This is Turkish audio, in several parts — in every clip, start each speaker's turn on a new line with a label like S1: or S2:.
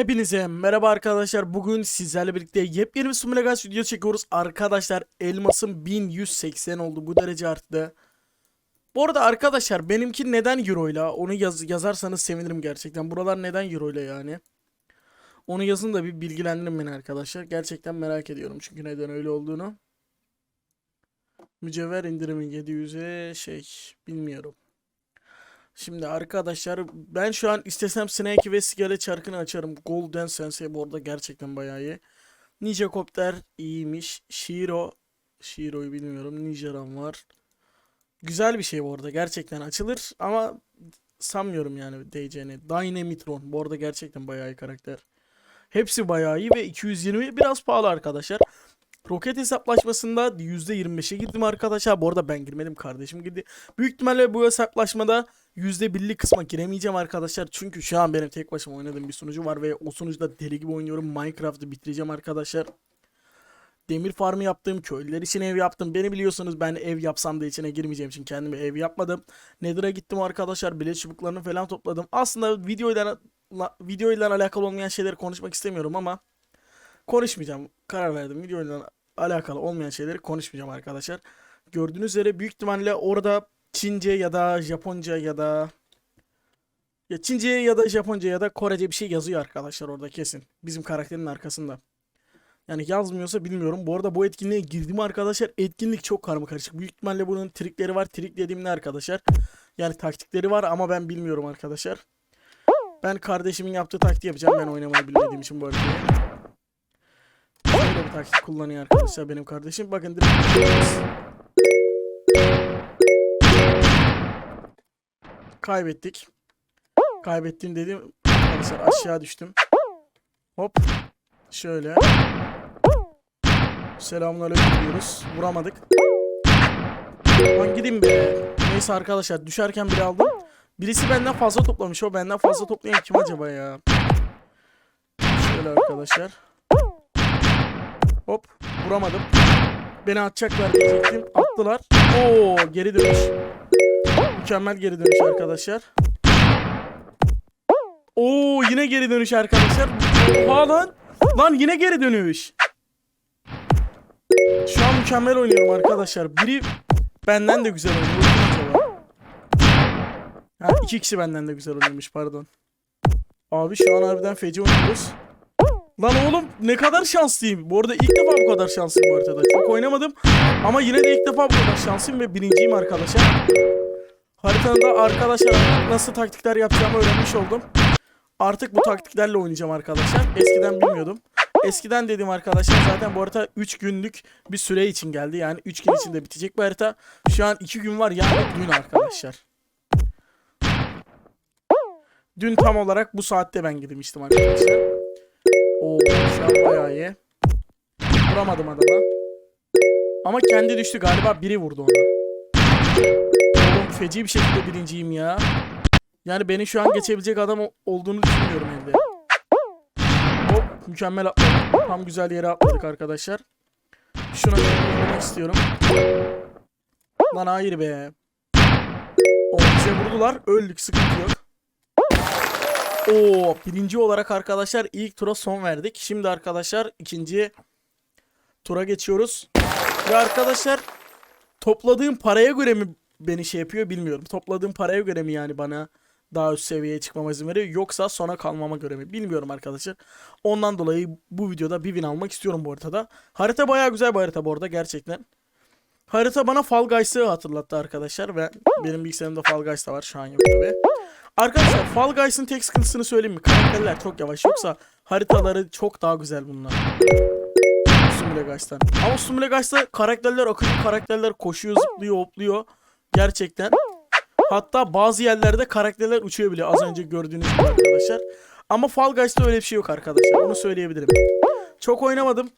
S1: Hepinize merhaba arkadaşlar. Bugün sizlerle birlikte yepyeni bir Sumlegas video çekiyoruz. Arkadaşlar elmasım 1180 oldu. Bu derece arttı. Bu arada arkadaşlar benimki neden euroyla? Onu yaz yazarsanız sevinirim gerçekten. Buralar neden euroyla yani? Onu yazın da bir bilgilendirin beni arkadaşlar. Gerçekten merak ediyorum çünkü neden öyle olduğunu. Mücevher indirimi 700'e şey bilmiyorum. Şimdi arkadaşlar ben şu an istesem Snake ve Sigale çarkını açarım. Golden Sensei bu arada gerçekten bayağı iyi. Ninja Copter iyiymiş. Shiro. Shiro'yu bilmiyorum. Ninja'ram var. Güzel bir şey bu arada gerçekten açılır ama sanmıyorum yani diyeceğini. Dynamitron bu arada gerçekten bayağı iyi karakter. Hepsi bayağı iyi ve 220 biraz pahalı arkadaşlar. Roket hesaplaşmasında %25'e girdim arkadaşlar. Bu arada ben girmedim kardeşim girdi. Büyük ihtimalle bu hesaplaşmada %1'lik kısma giremeyeceğim arkadaşlar. Çünkü şu an benim tek başıma oynadığım bir sunucu var ve o sunucuda deli gibi oynuyorum. Minecraft'ı bitireceğim arkadaşlar. Demir farmı yaptım. Köylüler için ev yaptım. Beni biliyorsunuz ben ev yapsam da içine girmeyeceğim için kendime ev yapmadım. Nether'a gittim arkadaşlar. Bilet çubuklarını falan topladım. Aslında videoyla la- videoyla alakalı olmayan şeyleri konuşmak istemiyorum ama konuşmayacağım. Karar verdim. Videoyla alakalı olmayan şeyleri konuşmayacağım arkadaşlar. Gördüğünüz üzere büyük ihtimalle orada Çince ya da Japonca ya da ya Çince ya da Japonca ya da Korece bir şey yazıyor arkadaşlar orada kesin. Bizim karakterin arkasında. Yani yazmıyorsa bilmiyorum. Bu arada bu etkinliğe girdim arkadaşlar. Etkinlik çok karma karışık. Büyük ihtimalle bunun trikleri var. Trik dediğim ne arkadaşlar? Yani taktikleri var ama ben bilmiyorum arkadaşlar. Ben kardeşimin yaptığı taktiği yapacağım. Ben oynamayı bilmediğim için bu arada. Taktik kullanıyor arkadaşlar benim kardeşim. Bakın direkt kaybettik. Kaybettim dedim. Arkadaşlar aşağı düştüm. Hop. Şöyle. Selamünaleyküm diyoruz. Vuramadık. Lan gidin be. Neyse arkadaşlar düşerken biri aldım. Birisi benden fazla toplamış. O benden fazla toplayan kim acaba ya? Şöyle arkadaşlar. Hop. Vuramadım. Beni atacaklar diyecektim. Attılar. Oo geri dönüş. Mükemmel geri dönüş arkadaşlar. Oo yine geri dönüş arkadaşlar. Oha lan. Lan yine geri dönüş. Şu an mükemmel oynuyorum arkadaşlar. Biri benden de güzel oynuyor. Ha iki kişi benden de güzel oynamış pardon. Abi şu an harbiden feci oynuyoruz. Lan oğlum ne kadar şanslıyım. Bu arada ilk defa bu kadar şanslıyım bu haritada. Çok oynamadım ama yine de ilk defa bu kadar şanslıyım ve birinciyim arkadaşlar. Haritada arkadaşlar nasıl taktikler yapacağımı öğrenmiş oldum. Artık bu taktiklerle oynayacağım arkadaşlar. Eskiden bilmiyordum. Eskiden dedim arkadaşlar zaten bu harita 3 günlük bir süre için geldi. Yani 3 gün içinde bitecek bu harita. Şu an 2 gün var yani dün arkadaşlar. Dün tam olarak bu saatte ben girmiştim arkadaşlar. Oo an bayağı iyi. Vuramadım adama. Ama kendi düştü galiba biri vurdu ona. Oğlum feci bir şekilde birinciyim ya. Yani beni şu an geçebilecek adam olduğunu düşünmüyorum evde. Hop mükemmel atladım. Tam güzel yere atladık arkadaşlar. Şuna vurmak istiyorum. Lan hayır be. O bize vurdular. Öldük sıkıntı yok. Oo birinci olarak arkadaşlar ilk tura son verdik. Şimdi arkadaşlar ikinci tura geçiyoruz. Ve arkadaşlar topladığım paraya göre mi beni şey yapıyor bilmiyorum. Topladığım paraya göre mi yani bana daha üst seviyeye çıkmama izin veriyor yoksa sona kalmama göre mi bilmiyorum arkadaşlar. Ondan dolayı bu videoda bir win almak istiyorum bu haritada. Harita bayağı güzel bir harita bu arada gerçekten. Harita bana Fall Guys'ı hatırlattı arkadaşlar ve benim bilgisayarımda Fall Guys da var şu an yok tabi. Arkadaşlar Fall Guys'ın tek sıkıntısını söyleyeyim mi? Karakterler çok yavaş yoksa haritaları çok daha güzel bunlar. Sumile Guys'tan. Ama Sumile Guys'ta karakterler akıcı karakterler koşuyor, zıplıyor, hopluyor. Gerçekten. Hatta bazı yerlerde karakterler uçuyor bile az önce gördüğünüz gibi arkadaşlar. Ama Fall Guys'ta öyle bir şey yok arkadaşlar. Onu söyleyebilirim. Çok oynamadım.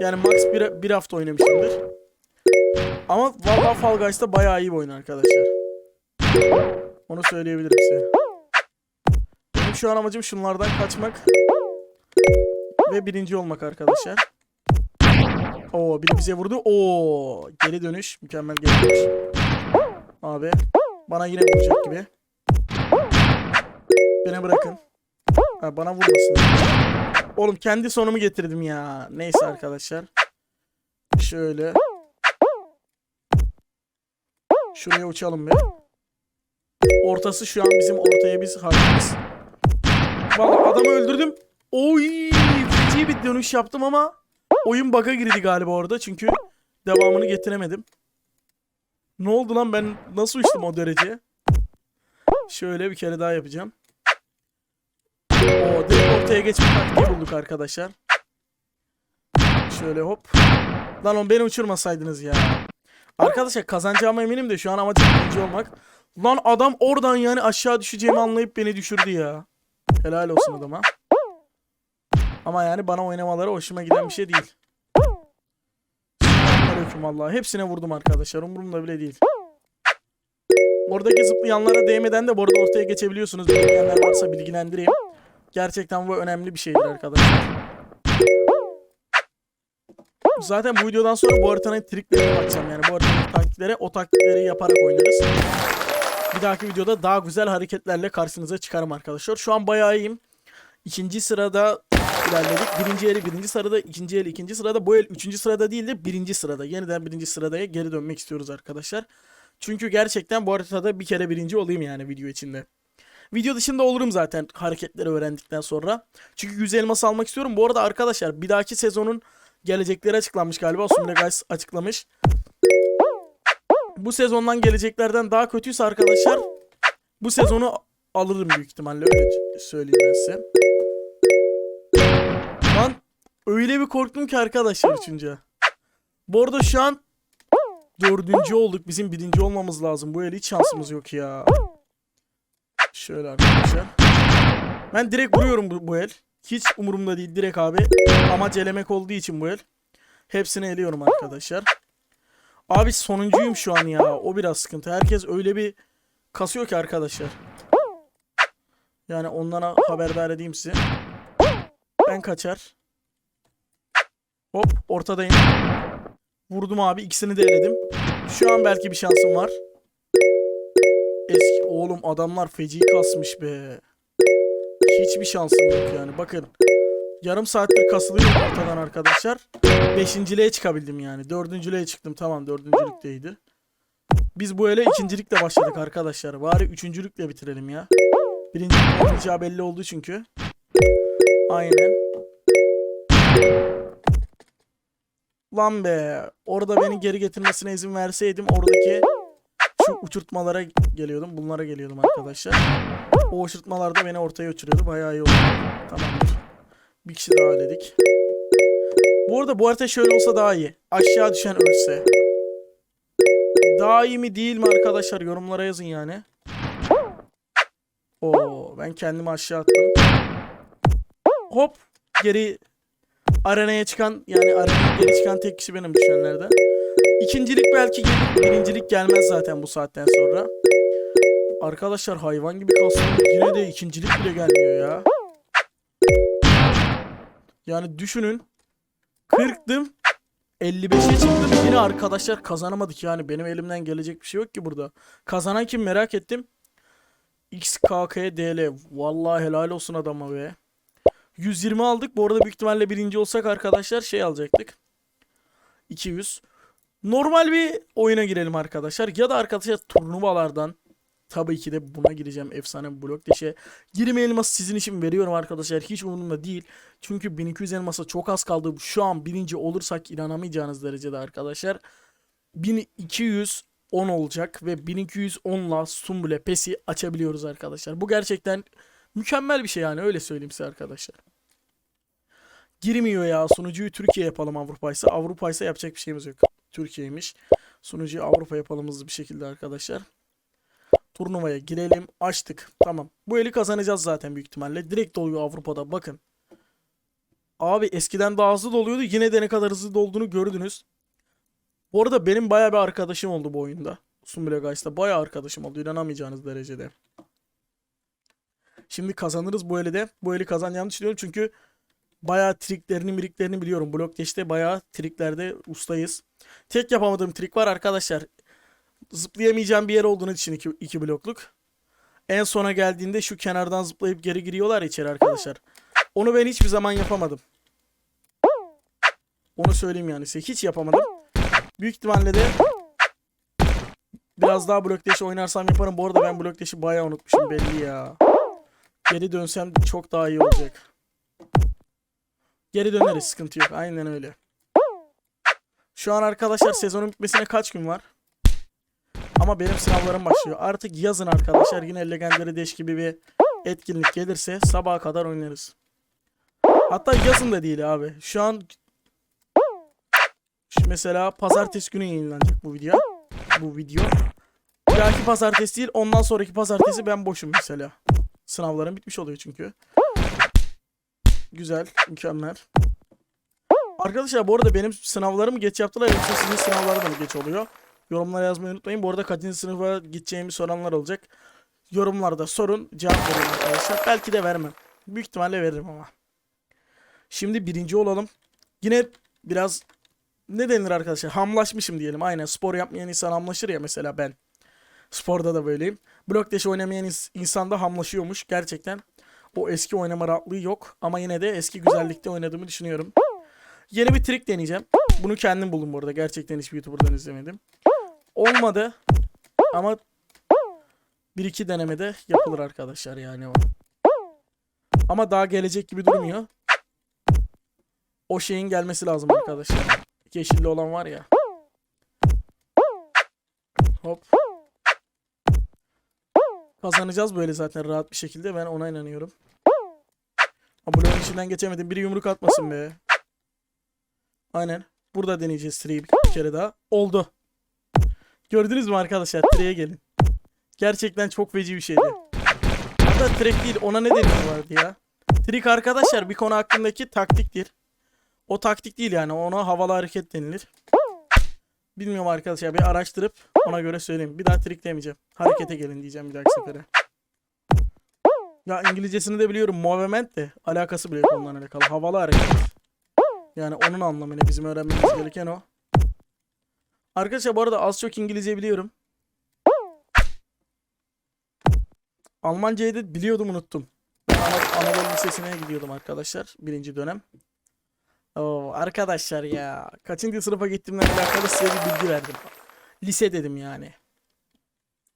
S1: Yani max bir, bir hafta oynamışımdır. Ama vallahi Fall Guys'ta bayağı iyi bir oyun arkadaşlar. Onu söyleyebilirim size. Benim şu an amacım şunlardan kaçmak. Ve birinci olmak arkadaşlar. Oo biri bize vurdu. Oo geri dönüş. Mükemmel geri dönüş. Abi bana yine vuracak gibi. Beni bırakın. Ha, bana vurmasın. Oğlum kendi sonumu getirdim ya. Neyse arkadaşlar. Şöyle. Şuraya uçalım bir. Ortası şu an bizim ortaya biz hakimiz. Vallahi adamı öldürdüm. Oy! Feci bir dönüş yaptım ama oyun bug'a girdi galiba orada çünkü devamını getiremedim. Ne oldu lan ben nasıl uçtum o derece? Şöyle bir kere daha yapacağım. O direkt ortaya geçme taktiği bulduk arkadaşlar. Şöyle hop. Lan on beni uçurmasaydınız ya. Arkadaşlar kazanacağıma eminim de şu an amacım birinci olmak. Lan adam oradan yani aşağı düşeceğimi anlayıp beni düşürdü ya. Helal olsun adama. Ama yani bana oynamaları hoşuma giden bir şey değil. Selamünaleyküm vallahi. Hepsine vurdum arkadaşlar. Umurumda bile değil. Oradaki zıplayanlara değmeden de bu arada ortaya geçebiliyorsunuz. Bilmeyenler varsa bilgilendireyim. Gerçekten bu önemli bir şeydir arkadaşlar. Zaten bu videodan sonra bu haritanın triklerine bakacağım. Yani bu haritanın taktikleri o taktikleri yaparak oynarız. Bir dahaki videoda daha güzel hareketlerle karşınıza çıkarım arkadaşlar. Şu an bayağı iyiyim. İkinci sırada ilerledik. Birinci eli birinci sırada, ikinci el ikinci sırada. Bu el üçüncü sırada değil de birinci sırada. Yeniden birinci sıraya geri dönmek istiyoruz arkadaşlar. Çünkü gerçekten bu haritada bir kere birinci olayım yani video içinde. Video dışında olurum zaten hareketleri öğrendikten sonra. Çünkü 100 elmas almak istiyorum. Bu arada arkadaşlar bir dahaki sezonun gelecekleri açıklanmış galiba. Sumle Guys açıklamış. Bu sezondan geleceklerden daha kötüyse arkadaşlar bu sezonu alırım büyük ihtimalle öyle söyleyeyim ben size. Lan öyle bir korktum ki arkadaşlar üçüncü. Bu arada şu an dördüncü olduk. Bizim birinci olmamız lazım. Bu el hiç şansımız yok ya. Şöyle arkadaşlar. Ben direkt vuruyorum bu, bu el. Hiç umurumda değil direkt abi. Amaç elemek olduğu için bu el. Hepsini eliyorum arkadaşlar. Abi sonuncuyum şu an ya. O biraz sıkıntı. Herkes öyle bir kasıyor ki arkadaşlar. Yani onlara haberdar edeyim size. Ben kaçar. Hop ortadayım. Vurdum abi ikisini de eledim. Şu an belki bir şansım var. Eski oğlum adamlar feci kasmış be. Hiçbir şansım yok yani. Bakın. Yarım saattir kasılıyorum ortadan arkadaşlar. Beşinciliğe çıkabildim yani. Dördüncülüğe çıktım. Tamam dördüncülükteydi. Biz bu ele ikincilikle başladık arkadaşlar. Bari üçüncülükle bitirelim ya. Birinci olmayacağı belli oldu çünkü. Aynen. Lan be. Orada beni geri getirmesine izin verseydim oradaki şu uçurtmalara geliyordum. Bunlara geliyordum arkadaşlar. O uçurtmalar beni ortaya uçuruyordu. Bayağı iyi oldu. Tamamdır. Bir kişi daha dedik. Bu arada bu harita şöyle olsa daha iyi. Aşağı düşen ölse. Daha iyi mi değil mi arkadaşlar yorumlara yazın yani. Oo ben kendimi aşağı attım. Hop geri arenaya çıkan yani arenaya geri çıkan tek kişi benim düşenlerden. İkincilik belki gelir. Birincilik gelmez zaten bu saatten sonra. Arkadaşlar hayvan gibi kasıyor. Yine de ikincilik bile gelmiyor ya. Yani düşünün. 40'dım. 55'e çıktım. Yine arkadaşlar kazanamadık yani. Benim elimden gelecek bir şey yok ki burada. Kazanan kim merak ettim. XKKDL. Vallahi helal olsun adama be. 120 aldık. Bu arada büyük ihtimalle birinci olsak arkadaşlar şey alacaktık. 200. Normal bir oyuna girelim arkadaşlar. Ya da arkadaşlar turnuvalardan tabii ki de buna gireceğim. Efsane blok deşe. 20 elması sizin için veriyorum arkadaşlar. Hiç umurumda değil. Çünkü 1200 elmasa çok az kaldı. Şu an birinci olursak inanamayacağınız derecede arkadaşlar. 1210 olacak ve 1210'la Sumbule Pesi açabiliyoruz arkadaşlar. Bu gerçekten mükemmel bir şey yani öyle söyleyeyim size arkadaşlar. Girmiyor ya sunucuyu Türkiye yapalım Avrupa ise. Avrupa ise yapacak bir şeyimiz yok. Türkiye'ymiş. Sunucuyu Avrupa yapalım hızlı bir şekilde arkadaşlar. Turnuvaya girelim. Açtık. Tamam. Bu eli kazanacağız zaten büyük ihtimalle. Direkt doluyor Avrupa'da. Bakın. Abi eskiden daha hızlı doluyordu. Yine de ne kadar hızlı dolduğunu gördünüz. Bu arada benim bayağı bir arkadaşım oldu bu oyunda. Sumbule Guys'ta bayağı arkadaşım oldu. İnanamayacağınız derecede. Şimdi kazanırız bu eli de. Bu eli kazanacağımı düşünüyorum çünkü bayağı triklerini miriklerini biliyorum. Blok işte bayağı triklerde ustayız. Tek yapamadığım trik var arkadaşlar. Zıplayamayacağım bir yer olduğunu için iki, iki blokluk. En sona geldiğinde şu kenardan zıplayıp geri giriyorlar içeri arkadaşlar. Onu ben hiçbir zaman yapamadım. Onu söyleyeyim yani size. Hiç yapamadım. Büyük ihtimalle de biraz daha blok Dash oynarsam yaparım. Bu arada ben blok Dash'i bayağı unutmuşum belli ya. Geri dönsem çok daha iyi olacak. Geri döneriz sıkıntı yok. Aynen öyle. Şu an arkadaşlar sezonun bitmesine kaç gün var? Ama benim sınavlarım başlıyor. Artık yazın arkadaşlar yine Legendary Dash gibi bir etkinlik gelirse sabaha kadar oynarız. Hatta yazın da değil abi. Şu an şu mesela pazartesi günü yayınlanacak bu video. Bu video. Dahaki pazartesi değil ondan sonraki pazartesi ben boşum mesela. Sınavlarım bitmiş oluyor çünkü. Güzel, mükemmel. Arkadaşlar bu arada benim sınavlarımı geç yaptılar yoksa sizin sınavları da mı geç oluyor? Yorumlara yazmayı unutmayın. Bu arada kaçıncı sınıfa gideceğimi soranlar olacak. Yorumlarda sorun cevap verin arkadaşlar. Belki de vermem. Büyük ihtimalle veririm ama. Şimdi birinci olalım. Yine biraz ne denir arkadaşlar? Hamlaşmışım diyelim. Aynen spor yapmayan insan hamlaşır ya mesela ben. Sporda da böyleyim. Blok Dash oynamayan ins- insan da hamlaşıyormuş. Gerçekten o eski oynama rahatlığı yok. Ama yine de eski güzellikte oynadığımı düşünüyorum. Yeni bir trik deneyeceğim. Bunu kendim buldum bu arada. Gerçekten hiçbir YouTuber'dan izlemedim. Olmadı. Ama bir iki denemede yapılır arkadaşlar yani o. Ama daha gelecek gibi durmuyor. O şeyin gelmesi lazım arkadaşlar. Yeşilli olan var ya. Hop. Kazanacağız böyle zaten rahat bir şekilde. Ben ona inanıyorum. Ama bloğun içinden geçemedim. Biri yumruk atmasın be. Aynen. Burada deneyeceğiz treyi bir, bir kere daha. Oldu. Gördünüz mü arkadaşlar? Tre'ye gelin. Gerçekten çok feci bir şeydi. Hatta trek değil. Ona ne deniyorlardı ya? Trik arkadaşlar bir konu hakkındaki taktiktir. O taktik değil yani. Ona havalı hareket denilir. Bilmiyorum arkadaşlar. Bir araştırıp ona göre söyleyeyim. Bir daha trik demeyeceğim. Harekete gelin diyeceğim bir dahaki sefere. Ya İngilizcesini de biliyorum. Movement de alakası bile yok onunla alakalı. Havalı hareket. Yani onun anlamı ne? Bizim öğrenmemiz gereken o. Arkadaşlar bu arada az çok İngilizce biliyorum. Almancayı da biliyordum unuttum. Ben Ana- Anadolu Lisesi'ne gidiyordum arkadaşlar. Birinci dönem. Oo, arkadaşlar ya. Kaçıncı sınıfa gittiğimle alakalı size bir bilgi verdim. Lise dedim yani.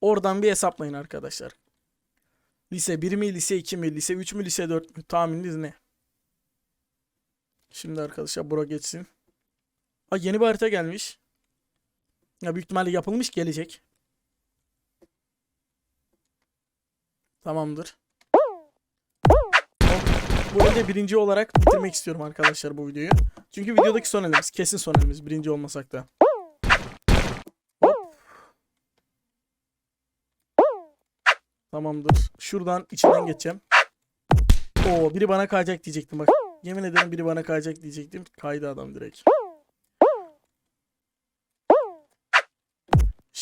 S1: Oradan bir hesaplayın arkadaşlar. Lise 1 mi, lise 2 mi, lise 3 mü, lise 4 mü? Tahmininiz ne? Şimdi arkadaşlar bura geçsin. Aa, yeni bir harita gelmiş. Ya büyük ihtimalle yapılmış gelecek. Tamamdır. Bu arada birinci olarak bitirmek istiyorum arkadaşlar bu videoyu. Çünkü videodaki son elimiz. Kesin son elimiz. Birinci olmasak da. Tamamdır. Şuradan içinden geçeceğim. Oo biri bana kayacak diyecektim bak. Yemin ederim biri bana kayacak diyecektim. Kaydı adam direkt.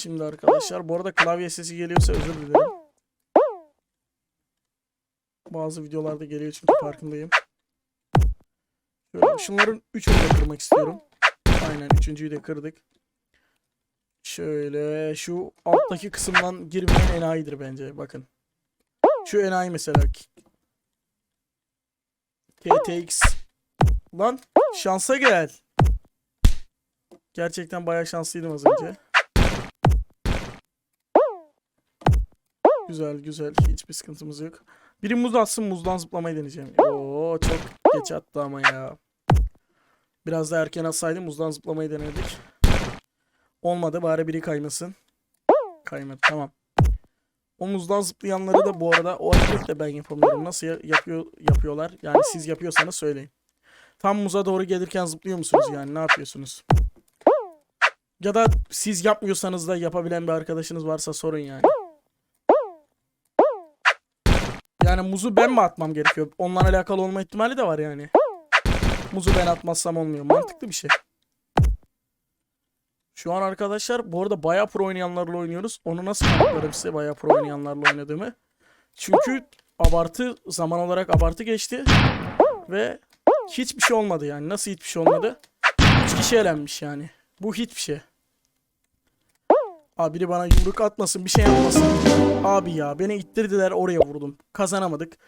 S1: Şimdi arkadaşlar bu arada klavye sesi geliyorsa özür dilerim. Bazı videolarda geliyor çünkü farkındayım. Şöyle şunların üçünü de kırmak istiyorum. Aynen üçüncüyü de kırdık. Şöyle şu alttaki kısımdan girmeyen enayidir bence bakın. Şu enayi mesela. KTX. Lan şansa gel. Gerçekten bayağı şanslıydım az önce. Güzel güzel. Hiçbir sıkıntımız yok. Biri muz atsın muzdan zıplamayı deneyeceğim. Oo çok geç attı ama ya. Biraz daha erken atsaydım muzdan zıplamayı denedik. Olmadı bari biri kaymasın. Kaymadı tamam. O muzdan zıplayanları da bu arada o hareket de ben yapamıyorum. Nasıl ya- yapıyor yapıyorlar? Yani siz yapıyorsanız söyleyin. Tam muza doğru gelirken zıplıyor musunuz yani? Ne yapıyorsunuz? Ya da siz yapmıyorsanız da yapabilen bir arkadaşınız varsa sorun yani. Yani muzu ben mi atmam gerekiyor? Onunla alakalı olma ihtimali de var yani. Muzu ben atmazsam olmuyor. Mantıklı bir şey. Şu an arkadaşlar bu arada bayağı pro oynayanlarla oynuyoruz. Onu nasıl kanıtlarım size bayağı pro oynayanlarla oynadığımı. Çünkü abartı zaman olarak abartı geçti. Ve hiçbir şey olmadı yani. Nasıl hiçbir şey olmadı? 3 kişi elenmiş yani. Bu hiçbir şey. Abi biri bana yumruk atmasın bir şey yapmasın. Abi ya beni ittirdiler oraya vurdum. Kazanamadık.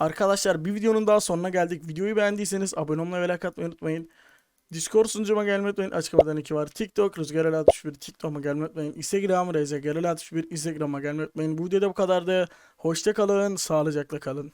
S1: Arkadaşlar bir videonun daha sonuna geldik. Videoyu beğendiyseniz abone olmayı ve like atmayı unutmayın. Discord sunucuma gelmeyi unutmayın. Açıklamadan iki var. TikTok Rüzgar El 61 TikTok'uma gelmeyi unutmayın. Instagram Rüzgar El 61 Instagram'a gelmeyi unutmayın. Bu videoda bu kadardı. Hoşça kalın. Sağlıcakla kalın.